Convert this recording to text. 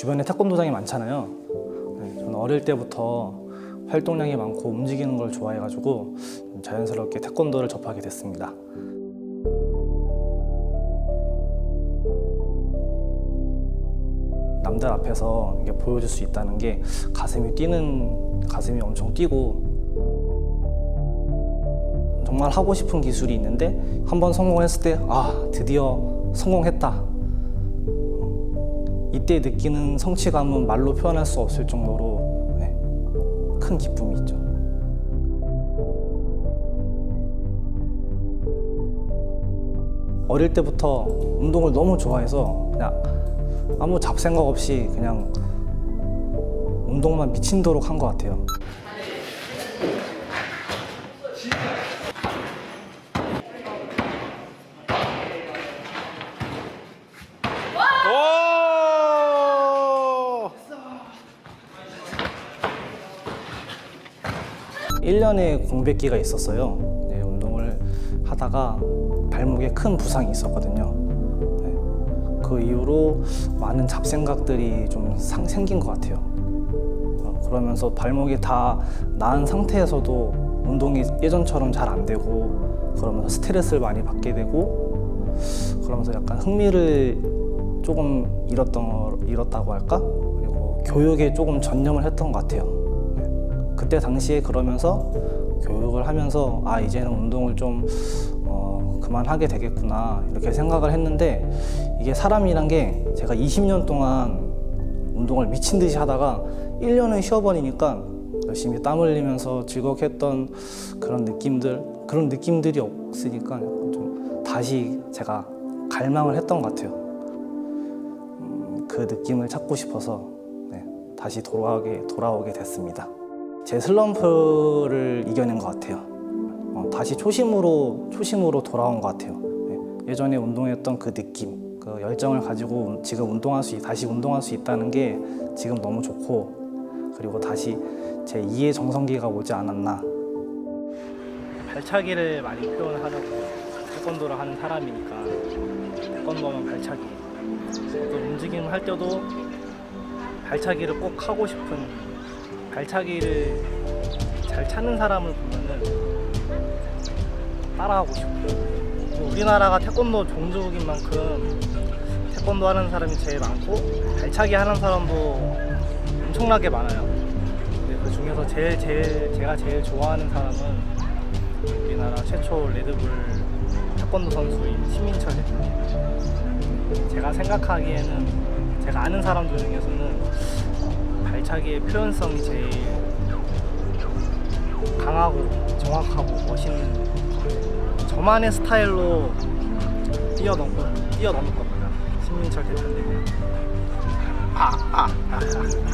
주변에 태권도장이 많잖아요. 네, 저는 어릴 때부터 활동량이 많고 움직이는 걸 좋아해가지고 좀 자연스럽게 태권도를 접하게 됐습니다. 남들 앞에서 이게 보여줄 수 있다는 게 가슴이 뛰는 가슴이 엄청 뛰고 정말 하고 싶은 기술이 있는데 한 번 성공했을 때 아 드디어 성공했다 이때 느끼는 성취감은 말로 표현할 수 없을 정도로 네, 큰 기쁨이 있죠. 어릴 때부터 운동을 너무 좋아해서 그냥 아무 잡생각 없이 그냥 운동만 미친도록 한 것 같아요. 오! 1년의 공백기가 있었어요. 네, 운동을 하다가 발목에 큰 부상이 있었거든요. 네, 그 이후로 많은 잡생각들이 좀 상- 생긴 것 같아요. 어, 그러면서 발목이 다 나은 상태에서도 운동이 예전처럼 잘 안 되고 그러면서 스트레스를 많이 받게 되고 그러면서 약간 흥미를 조금 잃었던 잃었다고 할까? 그리고 교육에 조금 전념을 했던 것 같아요. 네. 그때 당시에 그러면서 교육을 하면서 아 이제는 운동을 좀 어, 그만하게 되겠구나 이렇게 생각을 했는데 이게 사람이란 게 제가 20년 동안 운동을 미친 듯이 하다가 1년을 쉬어버리니까 열심히 땀 흘리면서 즐겁게 했던 그런 느낌들 그런 느낌들이 없으니까 좀 다시 제가 갈망을 했던 것 같아요. 음, 그 느낌을 찾고 싶어서 네, 다시 돌아오게 돌아오게 됐습니다. 제 슬럼프를 이겨낸 것 같아요. 어, 다시 초심으로 초심으로 돌아온 것 같아요. 네, 예전에 운동했던 그 느낌, 그 열정을 가지고 지금 운동할 수 있- 다시 운동할 수 있다는 게 지금 너무 좋고 그리고 다시 제 2의 정성기가 오지 않았나. 발차기를 많이 표현하려고 태권도를 하는 사람이니까 태권도면 발차기. 어떤 움직임을 할 때도 발차기를 꼭 하고 싶은 발차기를 잘 찾는 사람을 보면은 따라하고 싶고 우리나라가 태권도 종족인 만큼 태권도 하는 사람이 제일 많고 발차기 하는 사람도 엄청나게 많아요. 그 중에서 제일 제일 제가 제일 좋아하는 사람은 우리나라 최초 레드불 태권도 선수인 신민철 대표님. 제가 생각하기에는 제가 아는 사람들 중에서는 발차기의 표현성이 제일 강하고 정확하고 멋있는. 저만의 스타일로 뛰어넘고 뛰어넘을 겁니다. 신민철 대표님. 아, 아, 아, 아. 예.